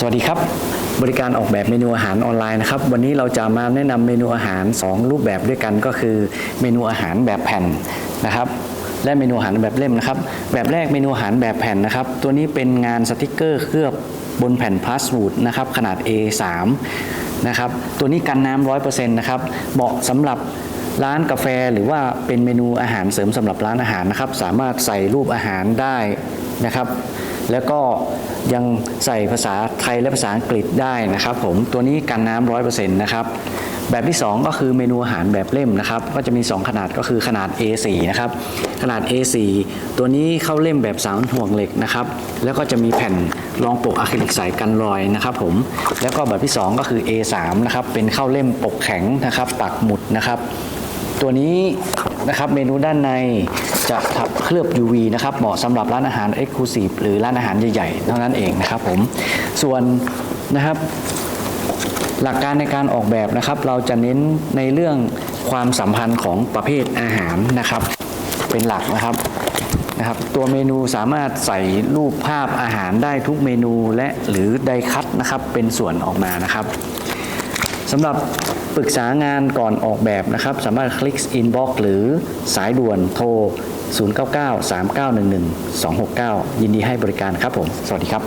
สวัสดีครับ บริการออกแบบเมนูอาหารออนไลน์นะครับ วันนี้เราจะมาแนะนำเมนูอาหาร 2 รูปแบบด้วยกันก็คือ เมนูอาหารแบบแผ่นนะครับและเมนูอาหารแบบเล่มนะครับ แบบแรกเมนูอาหารแบบแผ่นนะครับ ตัวนี้เป็นงานสติกเกอร์เคลือบบนแผ่นพลาสวูดนะครับขนาด A3 นะครับตัวนี้กันน้ำร้อยเปอร์เซ็นต์นะครับเหมาะสำหรับ ร้านกาแฟหรือว่าเป็นเมนูอาหารเสริมสำหรับร้านอาหารนะครับ สามารถใส่รูปอาหารได้นะครับ แล้วก็ยังใส่ภาษาไทยและภาษาอังกฤษได้นะครับ ผมตัวนี้กันน้ำร้อยเปอร์เซ็นต์นะครับแบบที่ 2 ก็คือเมนูอาหารแบบเล่มนะครับ ก็จะมี 2 ขนาดก็คือขนาด A4 นะครับขนาด A4 ตัวนี้เข้าเล่มแบบสามห่วงเหล็กนะครับ แล้วก็จะมีแผ่นรองปกอะคริลิกใสกันรอยนะครับ ผมแล้วก็แบบที่ 2 ก็คือ A3 นะครับเป็นเข้าเล่มปกแข็งนะครับ ปักหมุดนะครับ ตัวนี้นะครับเมนูด้านในจะทับเคลือบ UV นะครับเหมาะสำหรับร้านอาหาร Exclusive หรือร้านอาหารใหญ่ๆ เท่านั้นเองนะครับผมส่วนนะครับ หลักการในการออกแบบนะครับ เราจะเน้นในเรื่องความสัมพันธ์ของประเภทอาหารนะครับ เป็นหลักนะครับนะครับ ตัวเมนูสามารถใส่รูปภาพอาหารได้ทุกเมนูและหรือไดคัตนะครับเป็นส่วนออกมานะครับสำหรับ ปรึกษางานก่อนออกแบบนะครับ สามารถคลิกอินบ็อกหรือสายด่วนโทร 099 3911 269 ยินดีให้บริการครับผม สวัสดีครับ